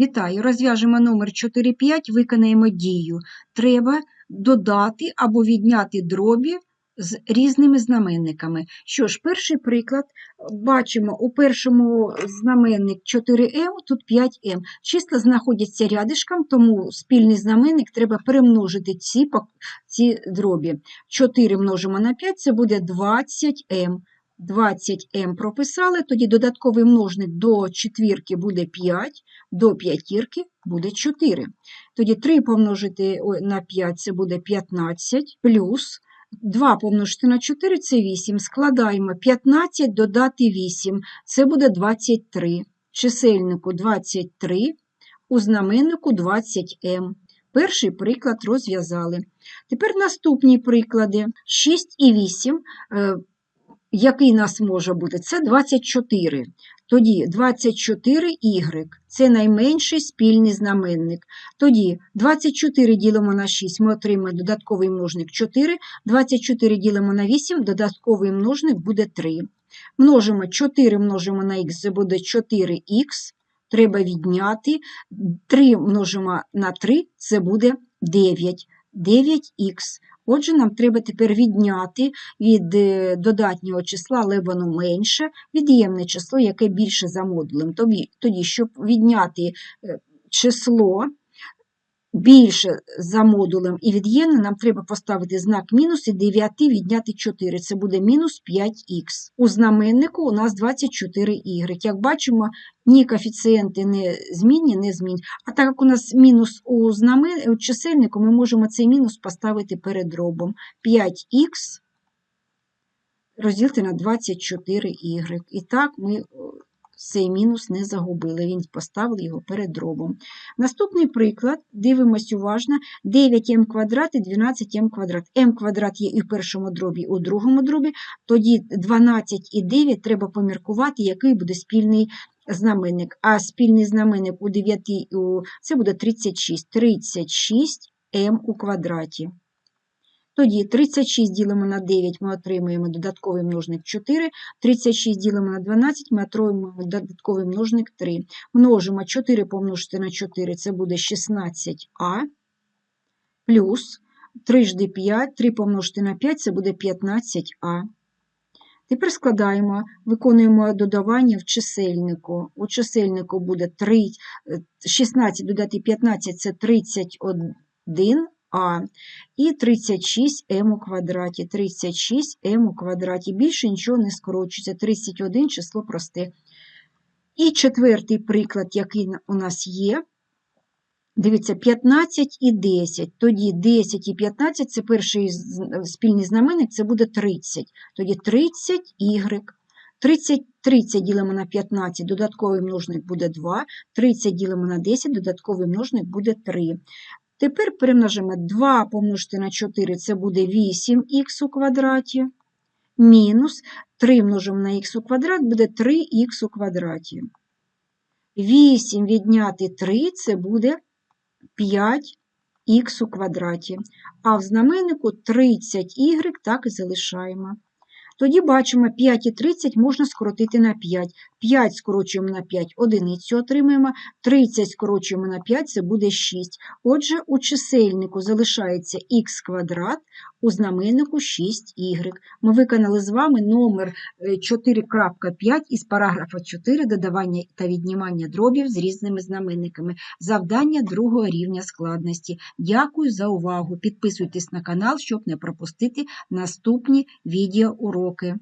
Вітаю! Розв'яжемо номер 4-5, виконаємо дію. Треба додати або відняти дробі з різними знаменниками. Що ж, перший приклад. Бачимо, у першому знаменник 4m, тут 5m. Числа знаходяться рядишком, тому спільний знаменник треба перемножити ці, ці дробі. 4 множимо на 5, це буде 20m. 20m прописали, тоді додатковий множник до четвірки буде 5, до п'ятірки буде 4. Тоді 3 помножити на 5 це буде 15, плюс 2 помножити на 4 це 8. Складаємо 15 додати 8, це буде 23. В чисельнику 23, у знаменнику 20m. Перший приклад розв'язали. Тепер наступні приклади. 6 і 8 е, який нас може бути? Це 24. Тоді 24y – це найменший спільний знаменник. Тоді 24 ділимо на 6, ми отримаємо додатковий множник 4, 24 ділимо на 8, додатковий множник буде 3. Множимо 4 множимо на х, це буде 4х, треба відняти. 3 множимо на 3, це буде 9. 9х. Отже, нам треба тепер відняти від е, додатнього числа, але воно менше, від'ємне число, яке більше за модулем. Тоді, щоб відняти е, число більше за модулем і від'ємне, нам треба поставити знак мінус і 9 відняти 4. Це буде мінус 5х. У знаменнику у нас 24y. Як бачимо, ні коефіцієнти не змінні, не змінні. А так як у нас мінус у, знамен... у чисельнику, ми можемо цей мінус поставити перед дробом. 5х розділити на 24y. І так ми цей мінус не загубили, він поставив його перед дробом. Наступний приклад, дивимось уважно, 9m квадрат і 12m квадрат. m квадрат є і в першому дробі, і у другому дробі, тоді 12 і 9 треба поміркувати, який буде спільний знаменник. А спільний знаменник у 9 це буде 36. 36 m у квадраті. Тоді 36 ділимо на 9, ми отримуємо додатковий множник 4, 36 ділимо на 12, ми отримуємо додатковий множник 3. Множимо 4 помножити на 4, це буде 16а, плюс 3 жди 5, 3 помножити на 5, це буде 15а. Тепер складаємо, виконуємо додавання в чисельнику. У чисельнику буде 3, е, 16 додати 15 – це 31а. І 36m у квадраті. 36m у квадраті. Більше нічого не скорочується. 31 число просте. І четвертий приклад, який у нас є. Дивіться, 15 і 10. Тоді 10 і 15 це перший спільний знаменник, це буде 30. Тоді 30 y. 30, 30 ділимо на 15, додатковий множник буде 2. 30 ділимо на 10, додатковий множник буде 3. Тепер перемножимо 2 помножити на 4, це буде 8х у квадраті. Мінус 3 множимо на х у квадрат, буде 3х у квадраті. 8 відняти 3, це буде 5х у квадраті. А в знаменнику 30y так і залишаємо. Тоді бачимо, 5 і 30 можна скоротити на 5. 5 скорочуємо на 5, одиницю отримаємо. 30 скорочуємо на 5, це буде 6. Отже, у чисельнику залишається х квадрат, у знаменнику 6y. Ми виконали з вами номер е, 4.5 із параграфа 4 додавання та віднімання дробів з різними знаменниками. Завдання другого рівня складності. Дякую за увагу. Підписуйтесь на канал, щоб не пропустити наступні відеоуроки.